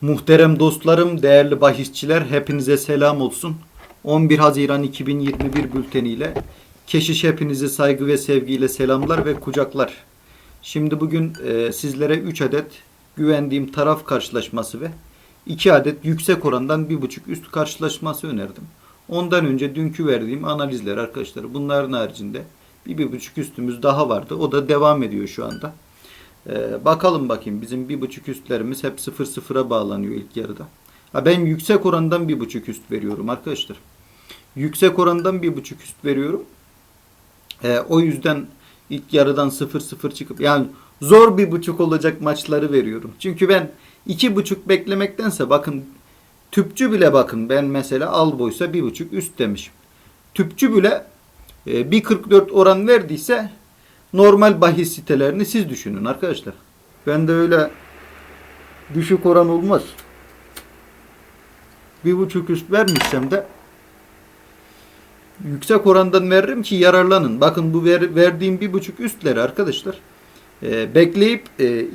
Muhterem dostlarım, değerli bahisçiler hepinize selam olsun. 11 Haziran 2021 bülteniyle Keşiş hepinizi saygı ve sevgiyle selamlar ve kucaklar. Şimdi bugün e, sizlere 3 adet güvendiğim taraf karşılaşması ve 2 adet yüksek orandan 1.5 üst karşılaşması önerdim. Ondan önce dünkü verdiğim analizler arkadaşlar bunların haricinde bir, bir buçuk üstümüz daha vardı. O da devam ediyor şu anda. Ee, bakalım bakayım bizim bir buçuk üstlerimiz hep sıfır sıfıra bağlanıyor ilk yarıda. Ha, ben yüksek orandan bir buçuk üst veriyorum arkadaşlar. Yüksek orandan bir buçuk üst veriyorum. Ee, o yüzden ilk yarıdan sıfır sıfır çıkıp yani zor bir buçuk olacak maçları veriyorum. Çünkü ben iki buçuk beklemektense bakın tüpçü bile bakın ben mesela al boysa bir buçuk üst demişim. Tüpçü bile e, 1.44 oran verdiyse normal bahis sitelerini siz düşünün arkadaşlar. Ben de öyle düşük oran olmaz. Bir buçuk üst vermişsem de yüksek orandan veririm ki yararlanın. Bakın bu ver, verdiğim bir buçuk üstleri arkadaşlar. e, bekleyip e, e,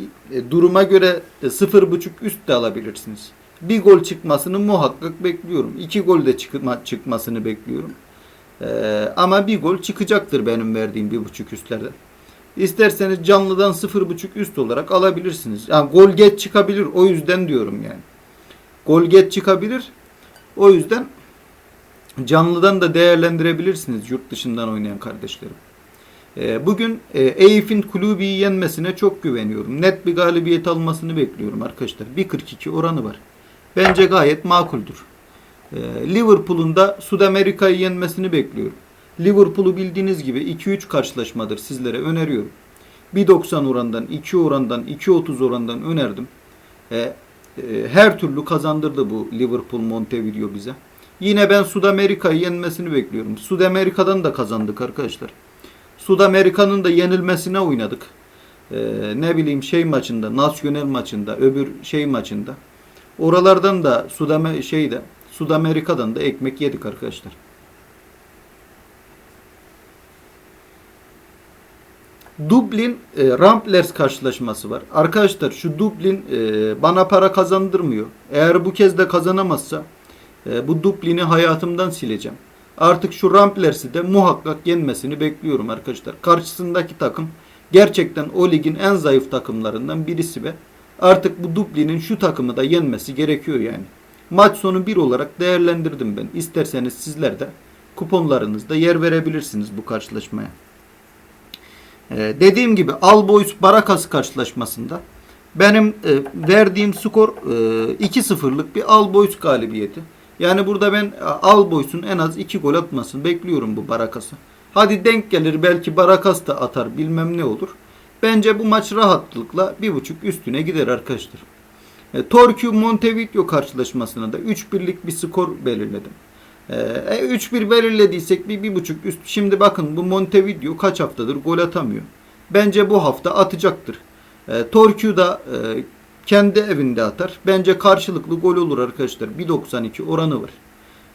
duruma göre e, sıfır buçuk üst de alabilirsiniz. Bir gol çıkmasını muhakkak bekliyorum. İki gol de çıkma, çıkmasını bekliyorum. E, ama bir gol çıkacaktır benim verdiğim bir buçuk üstlerde. İsterseniz canlıdan sıfır buçuk üst olarak alabilirsiniz. Yani gol geç çıkabilir. O yüzden diyorum yani. Gol geç çıkabilir. O yüzden canlıdan da değerlendirebilirsiniz yurt dışından oynayan kardeşlerim. Ee, bugün e, Eyüp'ün Kulübi'yi yenmesine çok güveniyorum. Net bir galibiyet almasını bekliyorum arkadaşlar. 1.42 oranı var. Bence gayet makuldür. Ee, Liverpool'un da Sudamerika'yı yenmesini bekliyorum. Liverpool'u bildiğiniz gibi 2-3 karşılaşmadır sizlere öneriyorum. 1.90 orandan, 2 orandan, 2.30 orandan önerdim. E, e, her türlü kazandırdı bu Liverpool Montevideo bize. Yine ben Sudamerika'yı yenmesini bekliyorum. Sudamerika'dan da kazandık arkadaşlar. Sudamerika'nın da yenilmesine oynadık. E, ne bileyim şey maçında, nasyonel maçında, öbür şey maçında. Oralardan da Sudame şeyde Sudamerika'dan da ekmek yedik arkadaşlar. Dublin e, Ramblers karşılaşması var. Arkadaşlar şu Dublin e, bana para kazandırmıyor. Eğer bu kez de kazanamazsa e, bu Dublin'i hayatımdan sileceğim. Artık şu Ramblers'i de muhakkak yenmesini bekliyorum arkadaşlar. Karşısındaki takım gerçekten o ligin en zayıf takımlarından birisi ve artık bu Dublin'in şu takımı da yenmesi gerekiyor yani. Maç sonu bir olarak değerlendirdim ben. İsterseniz sizler de kuponlarınızda yer verebilirsiniz bu karşılaşmaya. Ee, dediğim gibi Alboys Barakas karşılaşmasında benim e, verdiğim skor e, 2-0'lık bir Alboys galibiyeti. Yani burada ben e, Alboys'un en az 2 gol atmasını bekliyorum bu Barakas'a. Hadi denk gelir belki Barakas da atar bilmem ne olur. Bence bu maç rahatlıkla 1.5 üstüne gider arkadaşlar. E, Torquay Montevideo karşılaşmasına da 3-1'lik bir skor belirledim. E, 3-1 belirlediysek bir, bir buçuk üst. Şimdi bakın bu Montevideo kaç haftadır gol atamıyor. Bence bu hafta atacaktır. E, Torquay da e, kendi evinde atar. Bence karşılıklı gol olur arkadaşlar. 1.92 oranı var.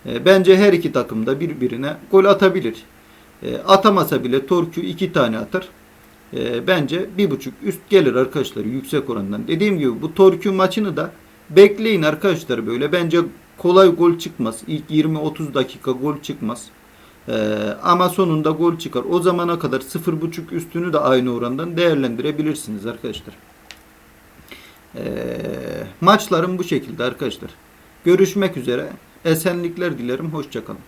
E, bence her iki takım da birbirine gol atabilir. E, atamasa bile Torquay iki tane atar. E, bence bir buçuk üst gelir arkadaşlar yüksek orandan. Dediğim gibi bu Torquay maçını da bekleyin arkadaşlar böyle. Bence kolay gol çıkmaz. İlk 20-30 dakika gol çıkmaz. Ee, ama sonunda gol çıkar. O zamana kadar 0.5 üstünü de aynı orandan değerlendirebilirsiniz arkadaşlar. Ee, maçlarım bu şekilde arkadaşlar. Görüşmek üzere. Esenlikler dilerim. Hoşçakalın.